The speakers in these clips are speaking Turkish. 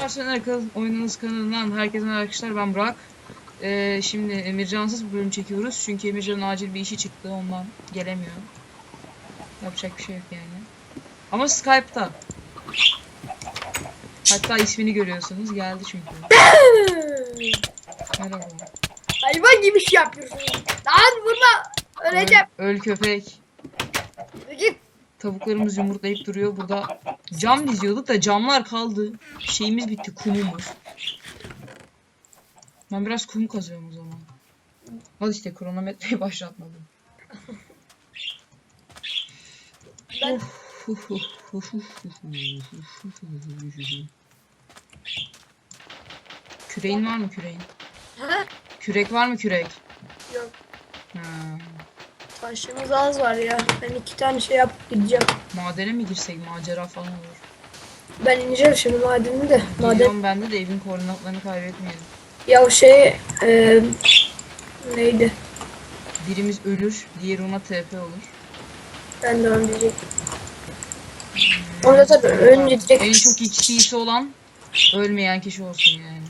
Başlayan Akıl Oyununuz kanalından herkese merhaba arkadaşlar ben Burak. Ee, şimdi Emircansız bir bölüm çekiyoruz çünkü Emircan'ın acil bir işi çıktı ondan gelemiyor. Yapacak bir şey yok yani. Ama Skype'ta. Hatta ismini görüyorsunuz geldi çünkü. Merhaba. Hayvan gibi şey yapıyorsun. Lan vurma. Öleceğim. Öl, öl köpek. Git. Tavuklarımız yumurtlayıp duruyor. Burada cam diziyorduk da camlar kaldı. Şeyimiz bitti kumumuz. Ben biraz kum kazıyorum o zaman. Al işte kronometreyi başlatmadım. Ben Küreğin var mı küreğin? Kürek var mı kürek? Yok. Ha. Taşımız az var ya. Ben iki tane şey yapıp gideceğim. Madene mi girsek macera falan olur. Ben ineceğim şimdi madeni de. Maden. Geliyorum bende de evin koordinatlarını kaybetmeyelim. Ya şey e, neydi? Birimiz ölür, diğeri ona TP olur. Ben de onu diyecektim. Onda tabii önce direkt En çok XP'si olan ölmeyen kişi olsun yani.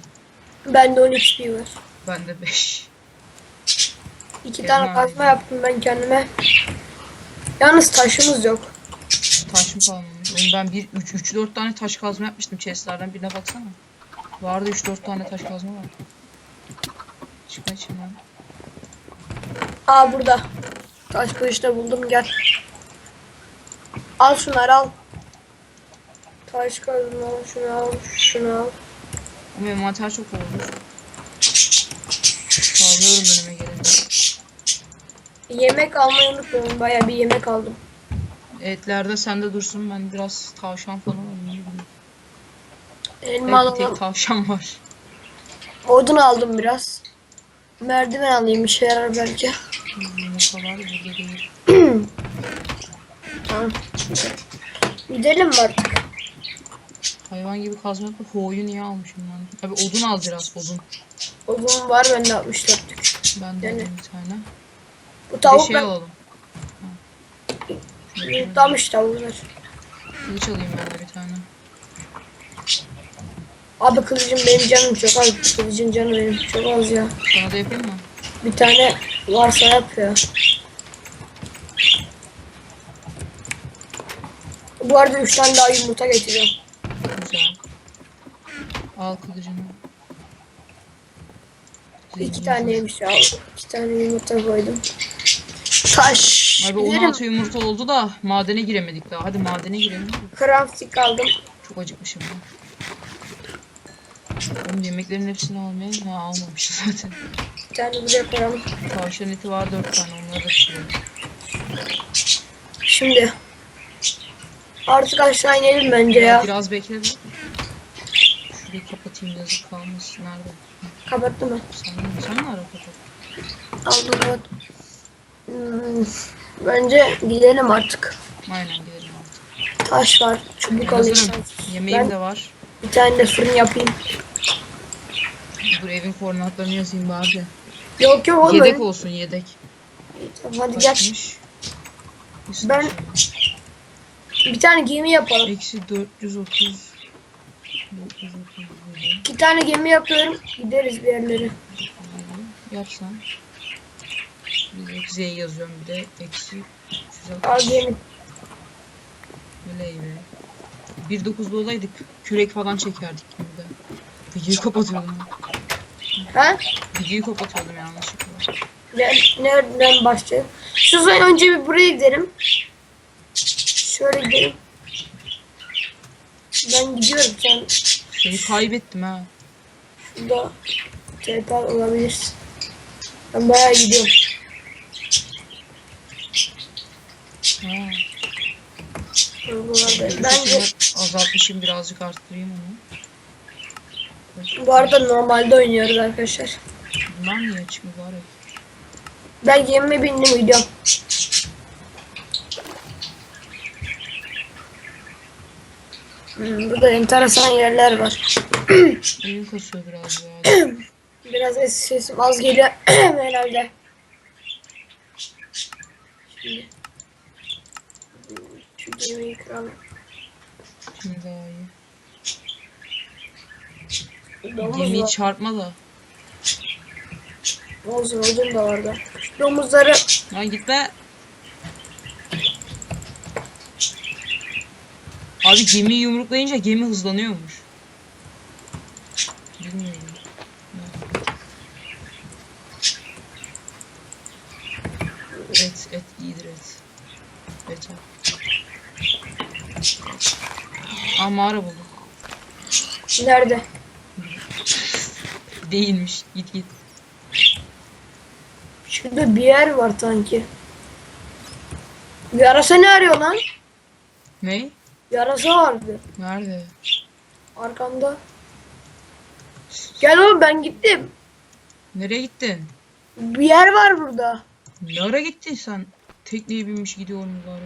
bende 10 XP var. Bende 5. İki tane kazma yaptım ben kendime. Yalnız taşımız yok. Taş mı? Oğlum ben bir 3 3 4 tane taş kazma yapmıştım chestlerden birine baksana. Vardı 3 4 tane taş kazma var. Çıkma içinden. Aa burada. Taş kılıç da buldum gel. Al şunları al. Taş kazma al şunu al şunu al. Ama envanter çok oldu. Sağlıyorum önüme gelince. Yemek almayı unutmayın. Baya bir yemek aldım. Etlerde sende dursun ben biraz tavşan falan alayım. Elma Evet, alalım. tavşan var. Odun aldım biraz. Merdiven alayım işe yarar belki. Yumurtalar burada değil. Tamam. Gidelim mi artık? Hayvan gibi kazma yapıp hoğuyu niye almışım ben? Abi odun al biraz odun. Odun var bende 64'lük. Ben de Yani- bir tane. Bu Bir tavuk şey ben alalım. yutlamış tavuklar. Kılıç alayım ben de bir tane. Abi kılıcım benim canım çok az. Kılıcın canı benim çok az ya. Sana da yapayım mı? Bir tane varsa yap ya. Bu arada 3 tane daha yumurta getireceğim. Al kılıcını. İki taneymiş ya. İki tane yumurta koydum. Taş. Abi Gidelim. 16 yumurta oldu da madene giremedik daha. Hadi madene girelim. Crafting aldım. Çok acıkmışım ben. Oğlum yemeklerin hepsini almaya ha, almamışız zaten. Bir tane buraya koyalım. Tavşan eti var 4 tane onları da pişirelim. Şimdi. Artık aşağı inelim bence ya. Biraz bekle bir. Şurayı kapatayım yazık kalmasın. Nerede? Kapattı mı? Sen, sen mi ara kapat? Aldım. Hmm, Bence gidelim artık. Aynen gidelim artık. Taş var. Çubuk hazırım. Yemeğim Ben- de var. Bir tane de fırın yapayım. Dur evin koordinatlarını yazayım bari. Yok yok oğlum. Yedek olsun yedek. Tamam, Hadi gel. Kaçmış? Bir Ben-. Bir tane gemi yapalım. Eksi 430. 430 böyle. İki tane gemi yapıyorum. Gideriz bir yerlere. Yapsan. Bir de eksiye yazıyorum bir de. Eksi. Al gemi. Öyle be. 1.9'da olaydık kürek falan çekerdik gibi de. Videoyu kapatıyordum. Ha? Videoyu kapatıyordum yanlışlıkla. Ne, nereden başlayalım? Şu zaman önce bir buraya gidelim. Şöyle gidelim. Ben gidiyorum sen Seni kaybettim ha. şurada TP olabilirsin. Ben bayağı gidiyorum. ha. Buralarda. Bence azaltmışım birazcık arttırayım onu. bu arada normalde oynuyoruz arkadaşlar. Bunlar niye mübarek? Ben gemime bindim gidiyorum. Hmm, burada enteresan yerler var. Oyun kasıyor biraz ya. Biraz ses, sesim az geliyor herhalde. Şimdi. Şu gemiyi kıralım. Şimdi daha iyi. Domuz Gemiyi var. çarpma da. Olsun odun da vardı. Domuzları Lan gitme. Abi gemiyi yumruklayınca gemi hızlanıyormuş. Bilmiyorum. Et, et iyidir et. Et al. Aa mağara buldum. nerede? Değilmiş. Git git. Şurada bir yer var sanki. Yarasa ne arıyor lan? Ne? Yarasa vardı. Nerede? Arkamda. Gel oğlum ben gittim. Nereye gittin? Bir yer var burada. Ne ara gittin sen? Tekneye binmiş gidiyorum bari.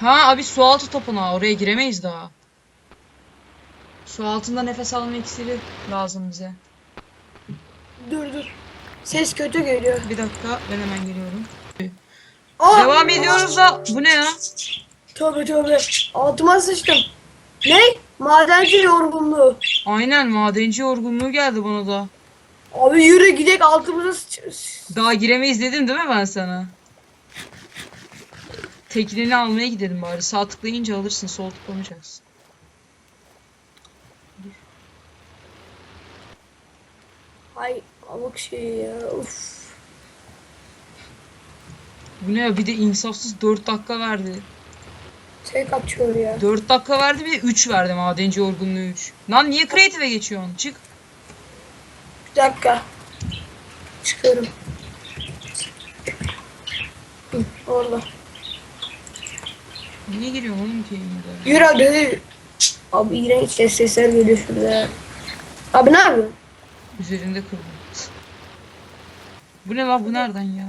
Ha abi su altı tapınağı oraya giremeyiz daha. Su altında nefes alma iksiri lazım bize. Dur dur. Ses kötü geliyor. Bir dakika ben hemen geliyorum. Aa! Devam ediyoruz da bu ne ya? Tövbe tövbe. Altıma sıçtım. Ne? Madenci yorgunluğu. Aynen madenci yorgunluğu geldi bana da. Abi yürü gidek altımıza sıç... Daha giremeyiz dedim değil mi ben sana? Tekneni almaya gidelim bari. Sağ tıklayınca alırsın, sol tıklamayacaksın. Ay amık şey ya. Uf. Bu ne ya? Bir de insafsız 4 dakika verdi. Tek atıyor ya. 4 dakika verdi bir de 3 verdi madenci yorgunluğu 3. Lan niye creative'e geçiyorsun? Çık. Bir dakika. Çıkıyorum. Hı, orada. Niye giriyorsun oğlum ki yine Yürü hadi. Abi iğrenç ses sesler geliyor şurada. Abi ne yapıyorsun? Üzerinde kırdım. Bu ne lan bu nereden ya?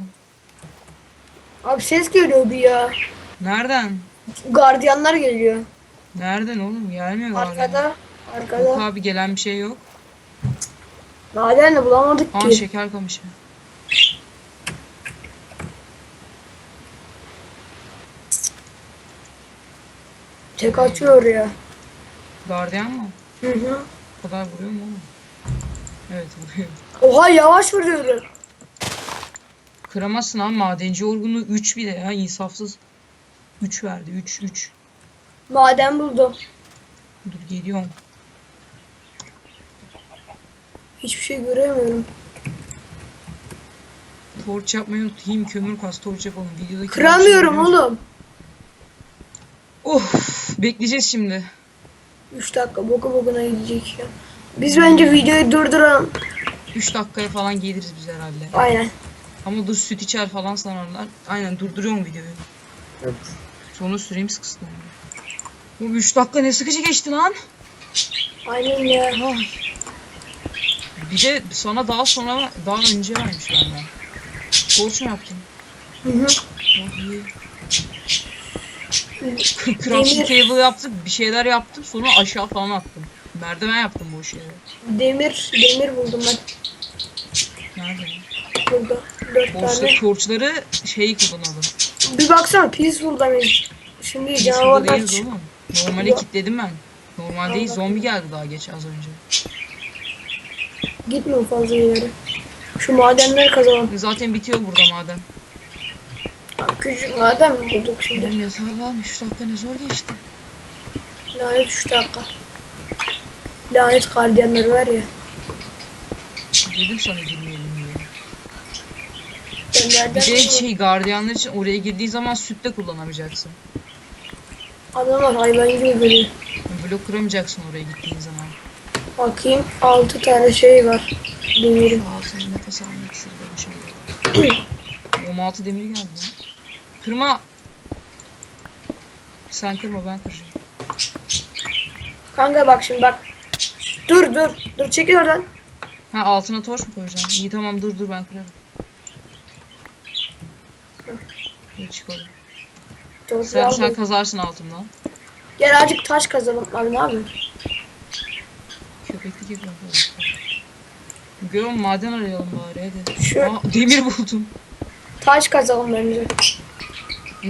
Abi ses geliyor bir ya. Nereden? Gardiyanlar geliyor. Nereden oğlum? Gelmiyor galiba. Arkada. Yok Arkada. abi gelen bir şey yok. Maden de bulamadık Aa ki. şeker kamışı. Tek atıyor ya. Gardiyan mı? Hı hı. O kadar vuruyor mu oğlum? Evet vuruyor. Oha yavaş vuruyor. Kıramazsın abi madenci yorgunluğu 3 bile ya insafsız. 3 verdi 3 3. Maden buldum. Dur geliyorum. Hiçbir şey göremiyorum. Torç yapmayı unutayım kömür kas torç yapalım. Videodaki Kıramıyorum oğlum. Of bekleyeceğiz şimdi. 3 dakika boku bokuna gidecek ya. Biz bence videoyu durduralım. 3 dakikaya falan geliriz biz herhalde. Aynen. Ama dur süt içer falan sanarlar. Aynen durduruyorum videoyu. Evet. Sonra süreyim sıkısın. Bu 3 dakika ne sıkıcı geçti lan. Aynen ya. Ay. Bir de sana daha sonra daha önce vermiş benden. Torç mu yaptın? Hı hı. Oh. Crafting table yaptık, bir şeyler yaptım, sonra aşağı falan attım. Merdiven yaptım bu şeyleri. Demir, demir buldum ben Nerede? burada. 4 Boşta tane. torçları şeyi kullanalım. Bir baksana peaceful'da mıyız? Şimdi Biz canavarlar burada değiliz çık- Yok. kilitledim ben. Normal değil, zombi geldi daha geç az önce. Gitmiyor fazla ileri. Şu madenleri kazalım. Zaten bitiyor burada maden. Küçük maden mi bulduk şimdi? Benim ne zor lan, 3 dakika ne zor geçti. Lanet 3 dakika. Lanet gardiyanları var ya. Dedim sana nereden Bir de şey gardiyanlar için oraya girdiğin zaman süt de kullanamayacaksın. Adamlar hayvan gibi böyle. Blok kıramayacaksın oraya gittiğin zaman. Bakayım 6 tane şey var. Demirim. Ağzına nefes almak şurada şey. 16 demir geldi. Kırma. Sen kırma ben kıracağım. Kanka bak şimdi bak. Dur dur. Dur çekil oradan. Ha altına torç mu koyacağım? İyi tamam dur dur ben kırarım. Dur, Sen, dur. kazarsın altımdan. Gel azıcık taş kazalım. Abi ne yapıyorsun? Köpeklik yapıyorum. Görüyor musun? Maden arayalım bari hadi. Şu Aa, demir buldum. taş kazalım bence.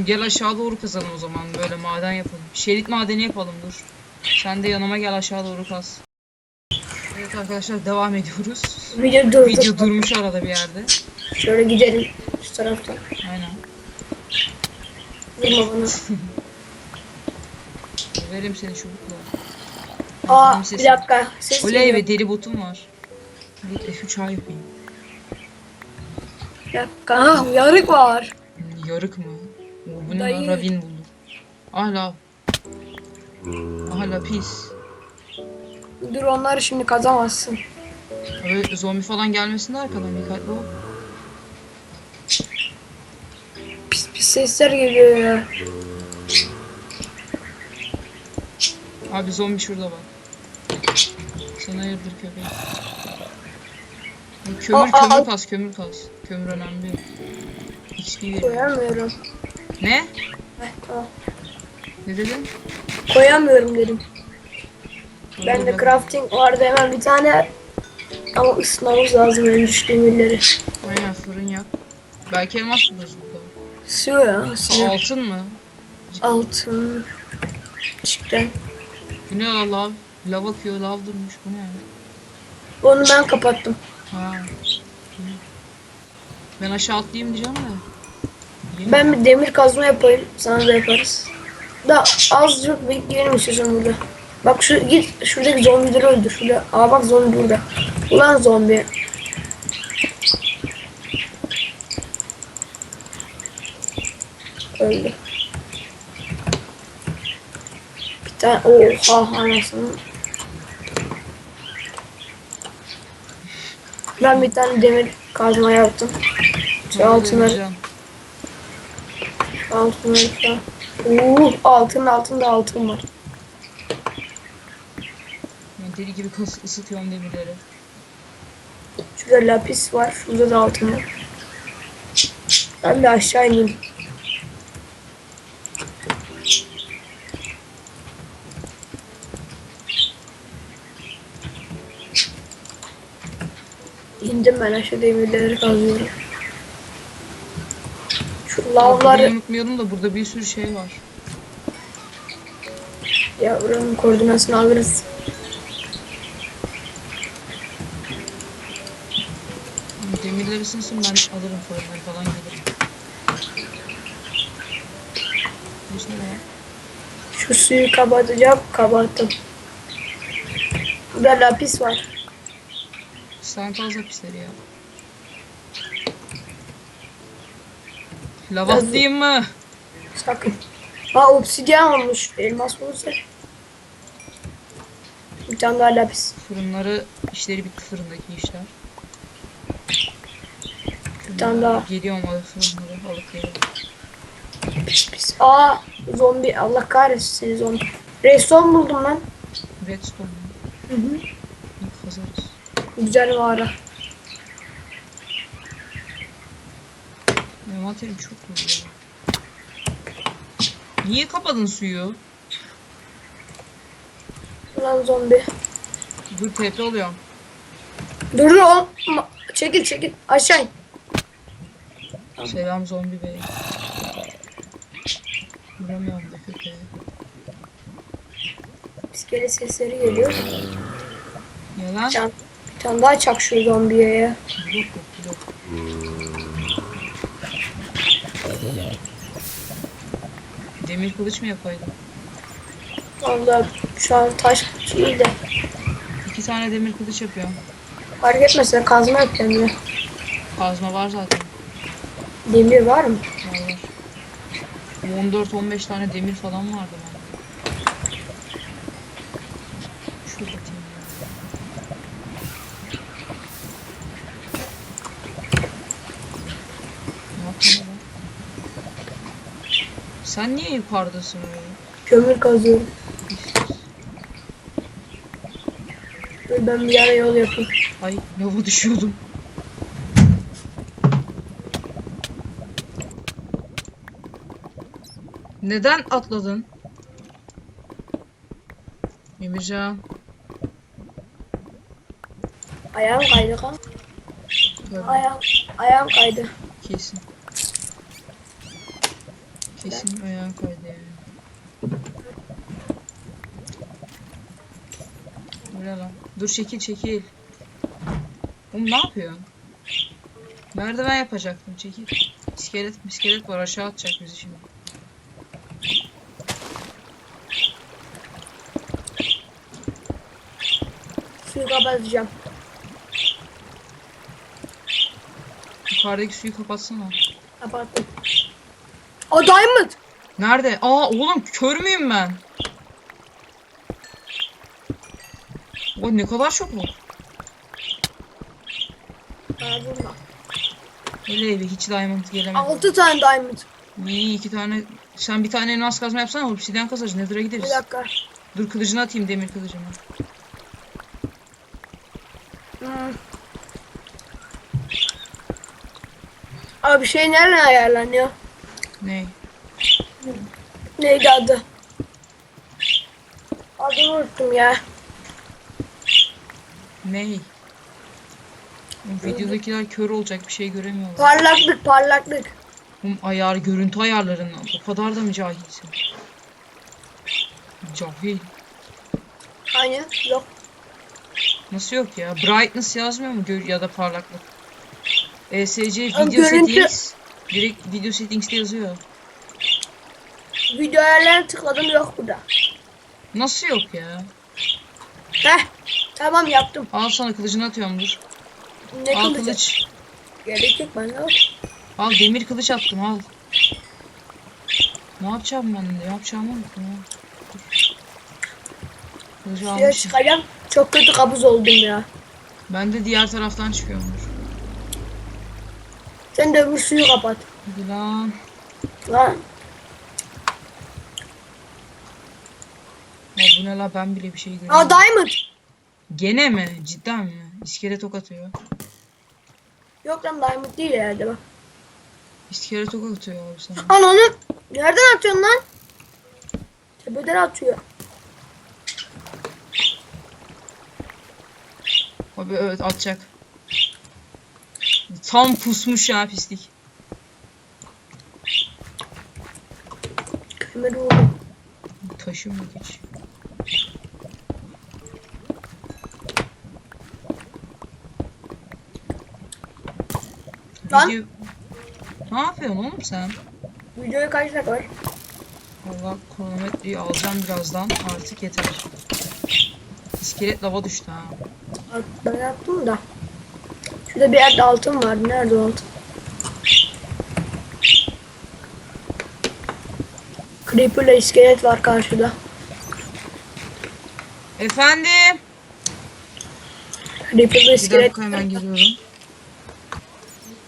Gel aşağı doğru kazalım o zaman. Böyle maden yapalım. Şerit madeni yapalım dur. Sen de yanıma gel aşağı doğru kaz. Evet arkadaşlar devam ediyoruz. Video durdu. Video durmuş arada bir yerde. Şöyle gidelim şu taraftan. Aynen. Vurma bana. Verim seni çubukla. Aa bir dakika. Ses Oley be deri botum var. Bir F3 A yapayım. Bir dakika. Ha yarık var. Yarık mı? Oo, bu ne Dayı. lan? Ravin buldum. Hala. Hala pis. Dur onları şimdi kazamazsın. Öyle zombi falan gelmesin de arkadan dikkatli ol. Pis pis sesler geliyor ya. Abi zombi şurada bak. Sana hayırdır köpek. Kömür Aa, aa. kömür kas kömür kas. Kömür önemli. XP veriyor. Koyamıyorum. Ne? Heh. Ne dedin? Koyamıyorum dedim. Ben de crafting vardı hemen bir tane. Ama ısınmamız lazım önce demirleri. Aynen fırın yak. Belki elmas buluruz Su ya. Su. altın mı? Altın. Çıktı. Bu ne lan lav? Lav akıyor lav durmuş bu ne? Onu ben kapattım. Ha. Ben aşağı atlayayım diyeceğim de. Yeni- Ben bir demir kazma yapayım. Sana da yaparız. Da azıcık bekleyelim istiyorsan burada. Bak şu git şuradaki zombileri öldür. Şurada. Aa bak zombi burada. Ulan zombi. Öldü. Tane oha anasını. Ben bir tane demir kazma yaptım. Şu altınları. Altınları falan. Oo, altın altında altın var. Ben deli gibi kas ısıtıyorum demirleri. Şurada lapis var. Şurada da altın var. Ben de aşağı ineyim. İndim ben aşağı demirleri kazıyorum. Şu lavları unutmayalım da burada bir sürü şey var. ya buranın koordinasını alırız. Demirler ısınsın ben alırım fırınları falan gelirim. Bu ne ya? Şu suyu kapatacağım. Kapattım. Burada lapis var. Sen fazla pisleri ya. Lav atlayayım mı? Sakın. Ha obsidyen olmuş. Elmas olursa. Bir tane daha lapis. Fırınları işleri bitti fırındaki işler. Bir tane daha. Geliyorum alıp fırınları alıp geliyorum. Pis pis. Aa zombi. Allah kahretsin seni zombi. Redstone buldum lan. Redstone. Hı hı. Kazarız. Güzel mağara. Envanterim çok ya. Niye kapadın suyu? Lan zombi. Dur TP oluyorum. Dur. Ma- Çekil çekil. Aşağı in. Selam zombi bey. Vuramıyorum da köpeğe. İskele sesleri geliyor. Ya lan? Bir tane, daha çak şu zombiye ya. Demir kılıç mı yapaydım? Valla şu an taş iyi de. İki tane demir kılıç yapıyorum. Fark etmese kazma yap kendine. Kazma var zaten. Demir var mı? Var var. 14-15 tane demir falan vardı bende. Şurada atayım ya. Ne yapıyorsun lan? Sen niye yukarıdasın öyle? Kömür kazıyorum. Dur ben bir ara yol yapayım. Ay lava düşüyordum. Neden atladın? Emircan. Ayağım kaydı kan. Böyle Ayağım, ayağım kaydı. Kesin. Kesin ayağın kaydı yani. Bu ne lan? Dur çekil çekil. Oğlum ne yapıyorsun? Merdiven yapacaktım çekil. İskelet iskelet var aşağı atacak bizi şimdi. Suyu kapatacağım. Yukarıdaki suyu kapatsana. Kapattım. O diamond. Nerede? Aa oğlum kör müyüm ben? O ne kadar çok bu. Öyle evi hiç diamond gelemedi. 6 tane diamond. İyi iki tane. Sen bir tane elmas kazma yapsana obsidian kazacağız. Nether'a Bir gideriz. dakika. Dur kılıcını atayım demir kılıcını. Hmm. Abi şey nereden ayarlanıyor? Ne? Neydi adı? Adını unuttum ya. Ney? Videodakiler kör olacak bir şey göremiyorlar. Parlaklık parlaklık. Oğlum ayar, görüntü ayarlarından. O kadar da mı cahilsin? Cahil. Aynen yok. Nasıl yok ya? Brightness yazmıyor mu gör ya da parlaklık? ESC video görüntü- settings. Direkt video settings'te yazıyor. Video ayarlarına tıkladım yok burada. Nasıl yok ya? Heh. Tamam yaptım. Al sana kılıcını atıyorum dur. Ne al kılıcı? kılıç. Gerek yok bende yok. Al demir kılıç attım al. Ne yapacağım ben? Ne yapacağımı unuttum ya. Dur. Kılıcı almışım. çıkacağım. Çok kötü kabuz oldum ya. Ben de diğer taraftan çıkıyorumdur. Sen de öbür suyu kapat. Hadi lan. Lan. Ya bu ne la ben bile bir şey görüyorum. Aa diamond. Gene mi? Cidden mi? İskelet ok atıyor. Yok lan diamond değil herhalde bak. İskelet ok atıyor abi sana. Lan onu nereden atıyorsun lan? Tepeden atıyor. Abi evet atacak. Tam kusmuş ya pislik. Kömür vurdum. Taşı mı geç? Lan. Video... Ne yapıyorsun oğlum sen? Videoya kaç dakika var? Valla kronometreyi alacağım birazdan. Artık yeter. İskelet lava düştü ha. Ben yaptım da. Şurada bir yerde altın vardı. Nerede o altın? Creeper'la iskelet var karşıda. Efendim? Creeper'la Bir iskelet. dakika hemen geliyorum.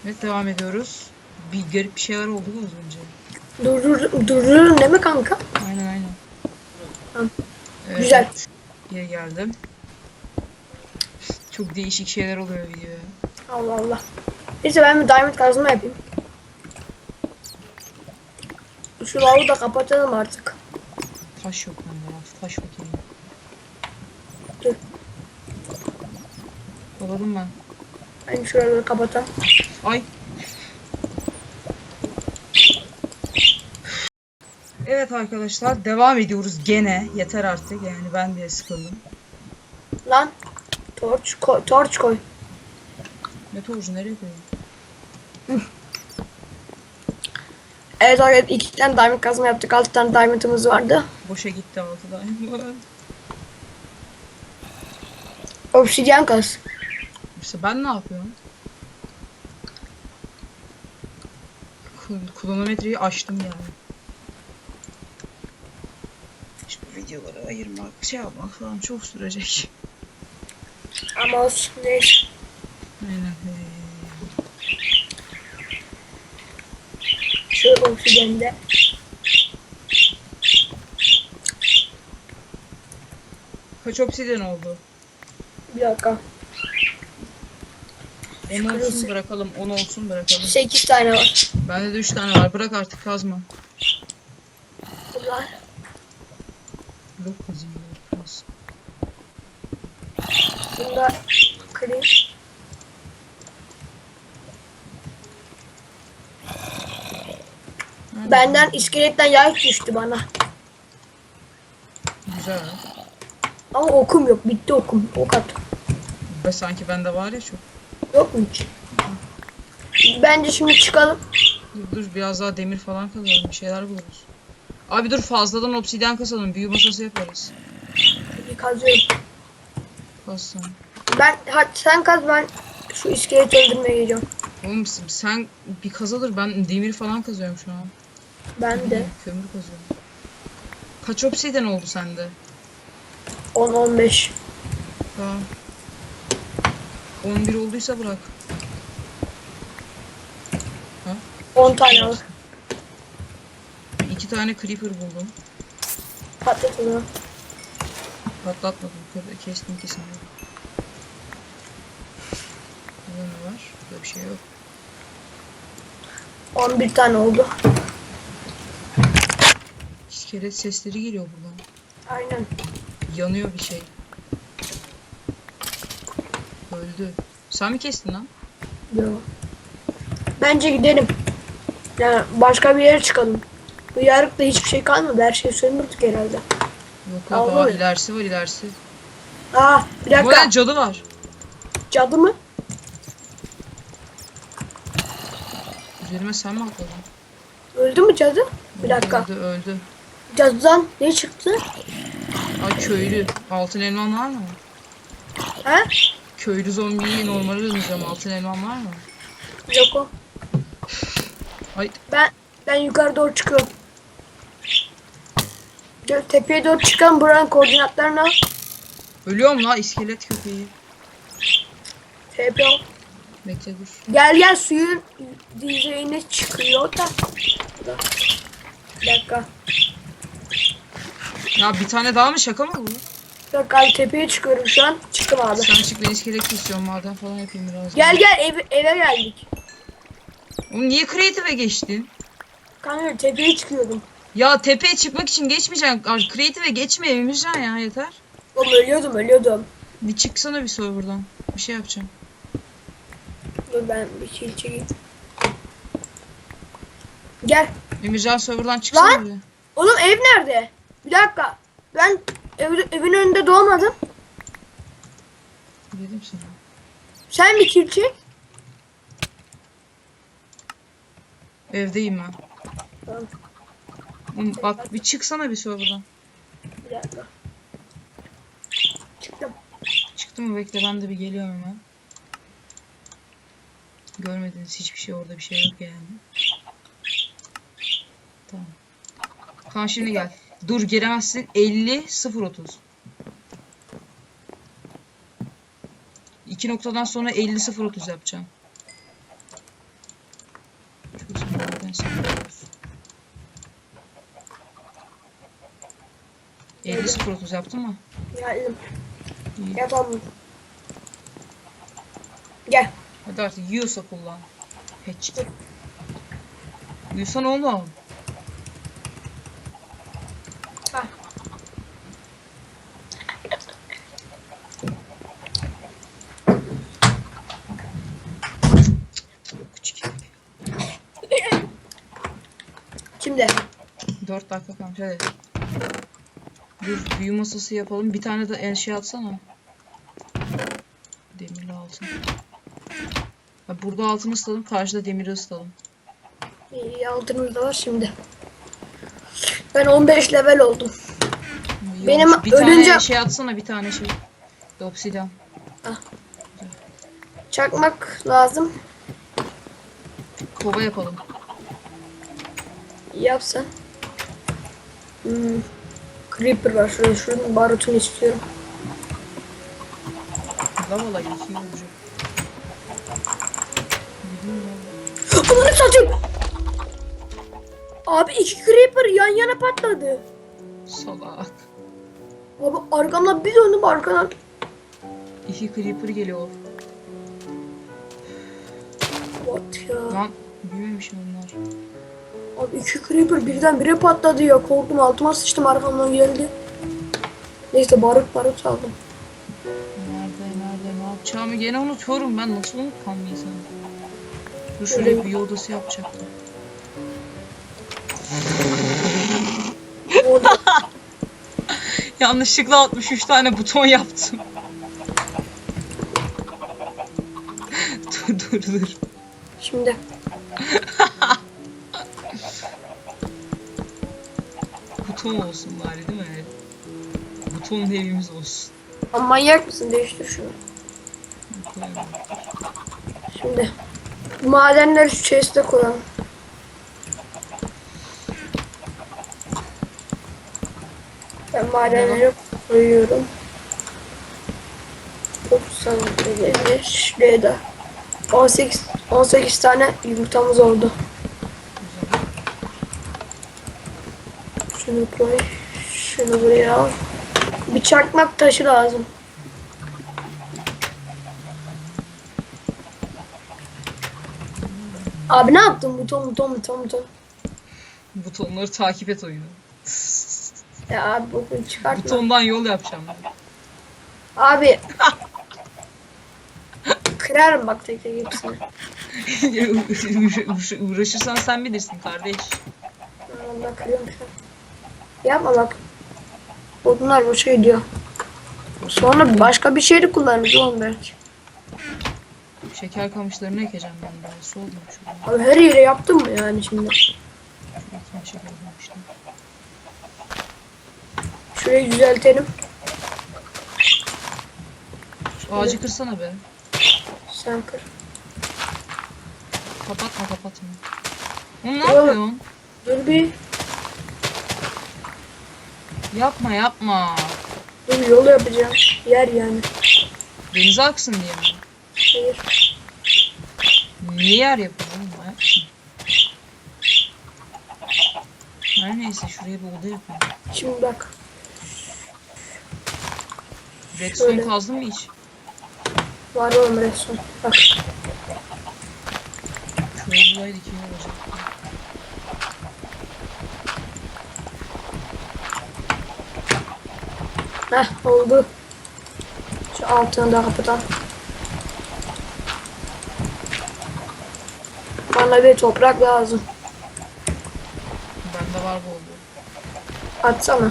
Evet devam ediyoruz. Bir garip bir şeyler oldu da az önce. Durdur, durdururum değil mi kanka? Aynen aynen. Tamam. Evet, Güzel. Geri geldim. Çok değişik şeyler oluyor videoya. Allah Allah. Neyse ben bir diamond kazma yapayım. Şu lavu da kapatalım artık. Taş yok bende ya. Taş bakayım. Dur. Doladım ben. Ben şuraları kapatalım. Ay. Evet arkadaşlar devam ediyoruz gene. Yeter artık yani ben de sıkıldım. Lan. Torç koy. Torç koy. Ne torcu nereye koyayım? Evet arkadaşlar iki tane diamond kazma yaptık. Altı tane diamondımız vardı. Boşa gitti altıda. Obsidian kaz. işte ben ne yapıyorum? Kronometreyi açtım yani. Bu videoları ayırmak, şey yapmak falan çok sürecek. Ama olsun neyse. Şu obsidiyende. Kaç obsidyen oldu? Bir dakika. 10 olsun bırakalım, 10 olsun bırakalım. 8 tane var. Bende de 3 tane var. Bırak artık kazma. Bunlar. Yok kazayım. yok kaz. Bunda kırayım. Nerede? Benden iskeletten yay düştü bana. Güzel. Ama okum yok. Bitti okum. Ok at. Ve sanki bende var ya çok. Yok mu hiç? Bence şimdi çıkalım. Dur, dur biraz daha demir falan kazalım. Bir şeyler buluruz. Abi dur fazladan obsidyen kasalım. Büyü masası yaparız. Bir kazıyorum. Kassam. Ben hadi sen kaz ben şu iskeleti öldürmeye gideceğim. Oğlum sen bir kazalır. Ben demir falan kazıyorum şu an. Ben de Kömür kazıyorum. Kaç obsidyen oldu sende? 10-15. Tamam. 11 olduysa bırak. 10 tane al. İki tane creeper buldum. Patlat onu. Patlatmadım. Kestim ikisini. Burada ne var? Burada bir şey yok. 11 tane oldu. İskelet sesleri geliyor buradan. Aynen. Yanıyor bir şey. Öldü. Sen mi kestin lan? Yok. Bence gidelim. Yani başka bir yere çıkalım. Bu yarıkta hiçbir şey kalmadı. Her şeyi söndürdük herhalde. Yok daha Allah. ilerisi var ilerisi. Aa bir dakika. ne cadı var. Cadı mı? Üzerime sen mi atladın? Öldü mü cadı? Bir dakika. Öldü öldü. Cadıdan ne çıktı? Ay köylü. Altın elman var mı? He? Köylü zombiyi normale döneceğim. Altın elman var mı? Yok o. Ay Ben ben yukarı doğru çıkıyorum. Tepeye doğru çıkalım. Buranın koordinatlarını al. ölüyorum la iskelet köpeği. Al. Bekle dur. Gel gel suyun diyeceğine çıkıyor da. Da. Bir dakika. Ya bir tane daha mı şaka mı bu? Dakika abi tepeye çıkıyorum şu an. Çıktım abi. Sen çık ben iskelet kesiyorum maden falan yapayım biraz. Gel gel ev, eve geldik. Oğlum niye creative'e geçtin? Kanka tepeye çıkıyordum. Ya tepeye çıkmak için geçmeyeceksin. Ay, Creative'e geçme Emircan ya yeter. Oğlum ölüyordum ölüyordum. Bir çıksana bir serverdan. Bir şey yapacağım. Dur ben bir şey çekeyim. Gel. Emircan serverdan çıksana Lan! bir. Oğlum ev nerede? Bir dakika. Ben ev, evin önünde doğmadım. Dedim sana. Sen bir kill çek. Evdeyim ben. Tamam. Oğlum bak bir çıksana bir serverdan. Bir dakika. Çıktım. Çıktı mı bekle ben de bir geliyorum hemen. Görmediniz hiçbir şey orada bir şey yok yani. Tamam. Tamam şimdi gel. Dur gelemezsin. 50 0 30. İki noktadan sonra 50 0 30 yapacağım. 50 0 30 yaptın mı? Geldim. İyi. Yapalım. Gel. Hadi artık yiyorsa kullan. Hiç. Yiyorsan oğlum. Ha. Şimdi. 4 dakika kalmış hadi. Dur büyü masası yapalım. Bir tane de en şey atsana. Demirli altın. Ha, burada altını ısıtalım. Karşıda demiri ısıtalım. İyi altınımız da var şimdi. Ben 15 level oldum. İyi Benim olmuş. bir ölünce- tane şey atsana bir tane şey. Obsidian. Çakmak lazım. Kova yapalım. Yapsan. Hmm. Creeper var şurada. Şunun barutunu istiyorum. Lavala iki olacak. Bunları satayım. Abi iki creeper yan yana patladı. Salak. Abi arkamdan bir döndüm arkadan. İki creeper geliyor. What ya? Lan büyümemiş bunlar. Abi iki creeper birden bire patladı ya. Korktum altıma sıçtım arkamdan geldi. Neyse barut barut aldım. Nerede nerede ne yapacağımı gene unutuyorum ben nasıl unutmam bir insanı. Dur Öyle şuraya mi? büyü odası yapacaktım. Yanlışlıkla 63 tane buton yaptım. dur dur dur. Şimdi. Buton olsun bari değil mi? Buton evimiz olsun. Ama manyak mısın? Değiştir şunu. Şimdi. Bu madenleri şu chest'e koyalım. Ben madenleri koyuyorum. 95 şuraya da 18 18 tane yumurtamız oldu. Şunu koy. Şunu buraya al. Bir çakmak taşı lazım. Abi ne yaptın? Buton buton buton buton. Butonları takip et oyunu. Ya abi bokunu çıkartma. Butondan yol yapacağım. Abi. Kırarım bak tek tek hepsini. Uğraş- Uğraşırsan sen bilirsin kardeş. Allah kırıyorum şu an. Yapma bak. Bunlar boşa gidiyor. Sonra başka bir şey de kullanırız oğlum belki. Şeker kamışlarını ekeceğim ben daha. Soğudum şurada. Abi her yere yaptın mı yani şimdi? Şurada şeker kamışları. Şurayı düzeltelim. Şu ağacı kırsana be. Sen kır. Kapatma kapatma. Oğlum ne Yok. yapıyorsun? Dur bir. Yapma yapma. Dur yol yapacağım. Yer yani. Denize aksın diye mi? Hayır. Niye yer yapıyorsun oğlum? Manyak mısın? Her neyse şuraya bir oda yapalım. Şimdi bak. Redstone Şöyle. kazdın mı hiç? Var oğlum resim. Bak. Şuraya bulaydık iyi olacak. Heh oldu. Şu altını da kapatalım. Bana bir toprak lazım. Bende var bu oldu. Atsana.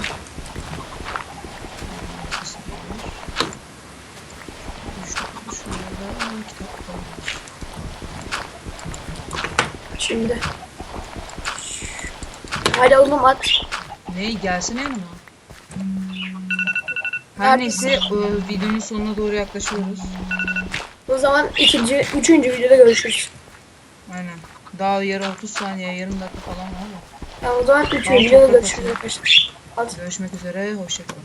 Şimdi. Hadi oğlum at. Ne gelsene yanıma. Her neyse e, videonun sonuna doğru yaklaşıyoruz. O zaman ikinci, üçüncü videoda görüşürüz. Aynen. Daha yarı 30 saniye, yarım dakika falan var da. Yani o zaman üçüncü videoda görüşürüz arkadaşlar. Hadi. Görüşmek üzere, hoşçakalın.